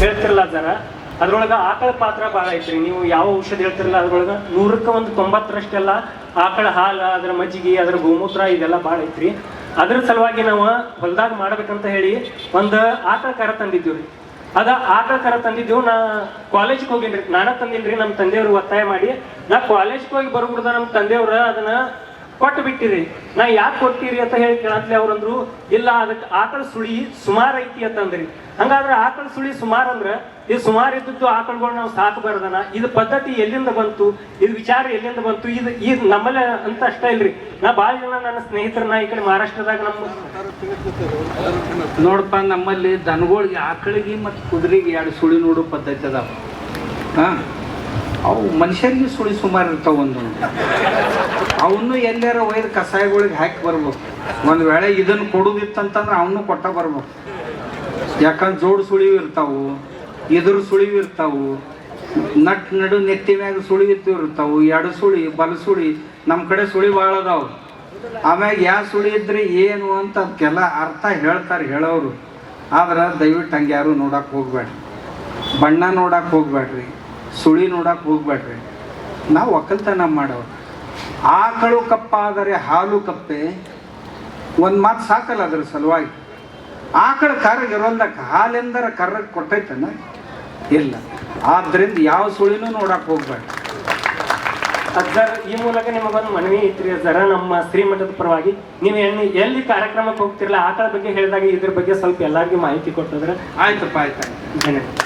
ಹೇಳ್ತಿರಲ್ಲ ಜರ ಅದ್ರೊಳಗೆ ಆಕಳ ಪಾತ್ರ ಭಾಳ ಐತ್ರಿ. ನೀವು ಯಾವ ಔಷಧ ಹೇಳ್ತಿರಲ್ಲ ಅದ್ರೊಳಗೆ? ನೂರಕ್ಕೆ ಒಂದು ತೊಂಬತ್ತರಷ್ಟೆಲ್ಲ ಆಕಳ ಹಾಲು, ಅದ್ರ ಮಜ್ಜಿಗೆ, ಅದ್ರ ಗೋಮೂತ್ರ ಇದೆಲ್ಲ ಭಾಳ ಐತ್ರಿ. ಅದ್ರ ಸಲುವಾಗಿ ನಾವು ಹೊಲ್ದಾಗ ಮಾಡ್ಬೇಕಂತ ಹೇಳಿ ಒಂದು ಆಕಳ ಕರ ತಂದಿದ್ದೀವ್ರಿ ಅದ ಆಕಳ ಕರ ತಂದಿದ್ದೀವಿ, ನಾ ಕಾಲೇಜ್ಗೆ ಹೋಗಿನ್ರಿ ನಾನ ತಂದಿನ್ರಿ ನಮ್ಮ ತಂದೆಯವರು ಒತ್ತಾಯ ಮಾಡಿ. ನಾ ಕಾಲೇಜ್ಗೆ ಹೋಗಿ ಬರ್ಬಿಡ್ದ ನಮ್ಮ ತಂದೆಯವ್ರ ಅದನ್ನ ಕೊಟ್ಟು ಬಿಟ್ಟಿರಿ. ನಾ ಯಾಕೆ ಕೊಡ್ತೀರಿ ಅಂತ ಹೇಳಿ ಕೇಳತ್ಲೆ ಅವ್ರಂದ್ರು, ಇಲ್ಲ ಅದಕ್ಕೆ ಆಕಳ ಸುಳಿ ಸುಮಾರು ಐತಿ ಅಂತಂದ್ರಿ ಹಂಗಾದ್ರೆ ಆಕಳ ಸುಳಿ ಸುಮಾರು ಅಂದ್ರೆ ಇದು ಸುಮಾರು ಇದ್ದದ್ದು ಆಕಳಗಳು ನಾವು ಸಾಕಬಾರ್ದನ. ಇದು ಪದ್ಧತಿ ಎಲ್ಲಿಂದ ಬಂತು? ಇದು ವಿಚಾರ ಎಲ್ಲಿಂದ ಬಂತು? ಇದು ಇದು ನಮ್ಮಲ್ಲೇ ಅಂತ ಅಷ್ಟೇ ಇಲ್ರಿ. ನಾ ಭಾಳ ಜನ ನನ್ನ ಸ್ನೇಹಿತರನ್ನ ಈ ಕಡೆ ಮಹಾರಾಷ್ಟ್ರದಾಗ ನಮ್ಮ ನೋಡಪ್ಪ, ನಮ್ಮಲ್ಲಿ ದನಗಳಿಗೆ ಆಕಳಿಗೆ ಮತ್ತು ಕುದುರೆಗೆ ಎರಡು ಸುಳಿ ನೋಡೋ ಪದ್ಧತಿ ಅದಾವ. ಹಾಂ? ಅವು ಮನುಷ್ಯರಿಗೆ ಸುಳಿ ಸುಮಾರು ಇರ್ತಾವ ಒಂದೊಂದು ಅವನು ಎಲ್ಲಾರ ಒಯ್ದು ಕಸಾಯಗಳಿಗೆ ಹಾಕಿ ಬರ್ಬೇಕು. ಒಂದು ವೇಳೆ ಇದನ್ನು ಕೊಡುದಿತ್ತಂತಂದ್ರೆ ಅವನು ಕೊಟ್ಟ ಬರ್ಬೇಕು. ಯಾಕಂದ್ರೆ ಜೋಡು ಸುಳಿವು ಇರ್ತಾವು, ಎದುರು ಸುಳಿವು ಇರ್ತಾವು, ನಟ್ ನಡು ನೆತ್ತಿ ಮ್ಯಾಗ ಸುಳಿ ಇರ್ತಾವು ಎಡು ಸುಳಿ, ಬಲ ಸುಳಿ ನಮ್ಮ ಕಡೆ ಸುಳಿ ಭಾಳ ಅದಾವು. ಆಮ್ಯಾಗ ಯಾವ ಸುಳಿ ಇದ್ರೆ ಏನು ಅಂತ ಅದಕ್ಕೆಲ್ಲ ಅರ್ಥ ಹೇಳ್ತಾರೆ ಹೇಳೋರು. ಆದ್ರೆ ದಯವಿಟ್ಟು ಹಂಗೆ ಯಾರು ನೋಡಕ್ಕೆ ಹೋಗ್ಬೇಡ್ರಿ. ಬಣ್ಣ ನೋಡಕ್ಕೆ ಹೋಗ್ಬೇಡ್ರಿ. ಸುಳಿ ನೋಡಕ್ಕೆ ಹೋಗ್ಬೇಡ್ರಿ. ನಾವು ಒಕ್ಕಲ್ತನ ಮಾಡೋ ಆಕಳು ಕಪ್ಪಾದರೆ ಹಾಲು ಕಪ್ಪೆ. ಒಂದು ಮಾತು ಸಾಕಲ್ಲ ಅದ್ರ ಸಲುವಾಗಿ. ಆಕಳ ಕರ್ರಗೆ ಇರೋಲ್ದಕ್ಕೆ ಹಾಲೆಂದರ ಕರ್ರಗೆ ಕೊಟ್ಟೈತನ? ಇಲ್ಲ. ಆದ್ರಿಂದ ಯಾವ ಸುಳಿನೂ ನೋಡಕ್ಕೆ ಹೋಗ್ಬೇಡ್ರಿ. ಸರ್ ಈ ಮೂಲಕ ನಿಮಗೊಂದು ಮನವಿ ಐತ್ರಿ ಸರ್ ನಮ್ಮ ಶ್ರೀಮಠದ ಪರವಾಗಿ ನೀವು ಎಣ್ಣೆ ಎಲ್ಲಿ ಕಾರ್ಯಕ್ರಮಕ್ಕೆ ಹೋಗ್ತಿರಲ್ಲ ಆಕಳ ಬಗ್ಗೆ ಹೇಳಿದಾಗ ಇದ್ರ ಬಗ್ಗೆ ಸ್ವಲ್ಪ ಎಲ್ಲರಿಗೂ ಮಾಹಿತಿ ಕೊಟ್ಟಿದ್ರೆ. ಆಯ್ತಪ್ಪ ಆಯ್ತು ಧನ್ಯವಾದ.